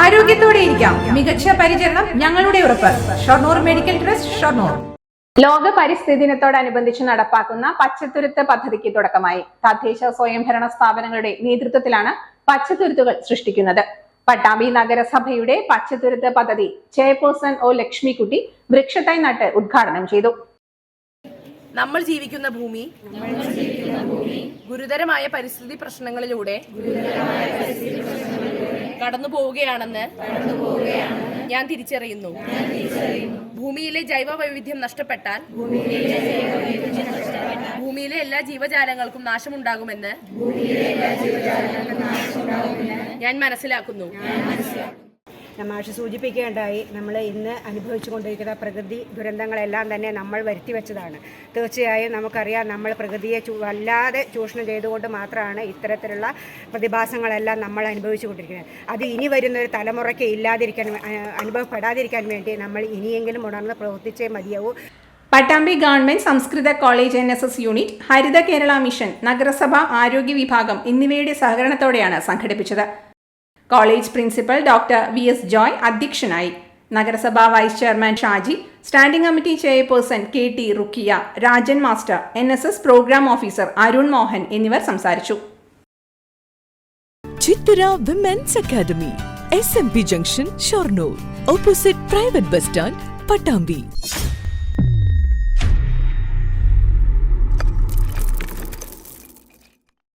ആരോഗ്യത്തോടെ ഇരിക്കാം. മികച്ച പരിചരണം ഞങ്ങളുടെ ഉറപ്പ്. Shoranur medical trust Shoranur. ലോക പരിസ്ഥിതി ദിനത്തോടനുബന്ധിച്ച് നടപ്പാക്കുന്ന പച്ചത്തുരുത്ത് പദ്ധതിക്ക് തുടക്കമായി. തദ്ദേശ സ്വയംഭരണ സ്ഥാപനങ്ങളുടെ നേതൃത്വത്തിലാണ് പച്ചത്തുരുത്തുകൾ സൃഷ്ടിക്കുന്നത്. പട്ടാമ്പി നഗരസഭയുടെ പച്ചത്തുരുത്ത് പദ്ധതി ചെയർപേഴ്സൺ ഒ ലക്ഷ്മിക്കുട്ടി വൃക്ഷത്തൈ നട്ട് ഉദ്ഘാടനം ചെയ്തു. നമ്മൾ ജീവിക്കുന്ന ഭൂമി ഗുരുതരമായ പരിസ്ഥിതി പ്രശ്നങ്ങളിലൂടെ കടന്നു പോവുകയാണെന്ന് ഞാൻ തിരിച്ചറിയുന്നു. ഭൂമിയിലെ ജൈവ വൈവിധ്യം നഷ്ടപ്പെട്ടാൽ ഭൂമിയിലെ എല്ലാ ജീവജാലങ്ങൾക്കും നാശമുണ്ടാകുമെന്ന് ഞാൻ മനസ്സിലാക്കുന്നു. മാഷ് സൂചിപ്പിക്കേണ്ടായി നമ്മൾ ഇന്ന് അനുഭവിച്ചു കൊണ്ടിരിക്കുന്ന പ്രകൃതി ദുരന്തങ്ങളെല്ലാം തന്നെ നമ്മൾ വരുത്തി വെച്ചതാണ്. തീർച്ചയായും നമുക്കറിയാം നമ്മൾ പ്രകൃതിയെ വല്ലാതെ ചൂഷണം ചെയ്തുകൊണ്ട് മാത്രമാണ് ഇത്തരത്തിലുള്ള പ്രതിഭാസങ്ങളെല്ലാം നമ്മൾ അനുഭവിച്ചു കൊണ്ടിരിക്കുന്നത്. അത് ഇനി വരുന്ന ഒരു തലമുറയ്ക്ക് ഇല്ലാതിരിക്കാൻ അനുഭവപ്പെടാതിരിക്കാൻ വേണ്ടി നമ്മൾ ഇനിയെങ്കിലും ഉണർന്ന് പ്രവർത്തിച്ചേ മതിയാവൂ. പട്ടാമ്പി ഗവൺമെന്റ് സംസ്കൃത college N S S unit ഹരിത കേരള മിഷൻ നഗരസഭ ആരോഗ്യ വിഭാഗം എന്നിവയുടെ സഹകരണത്തോടെയാണ് സംഘടിപ്പിച്ചത്. College principal doctor V S Joy അധ്യക്ഷനായി. നഗരസഭാ vice chairman Shaji standing committee chairperson K T Rukkiya Rajan master N S S programme officer Arun Mohan എന്നിവർ സംസാരിച്ചു. Chithura women's academy S M P junction Shoranur opposite private bus stand Pattambi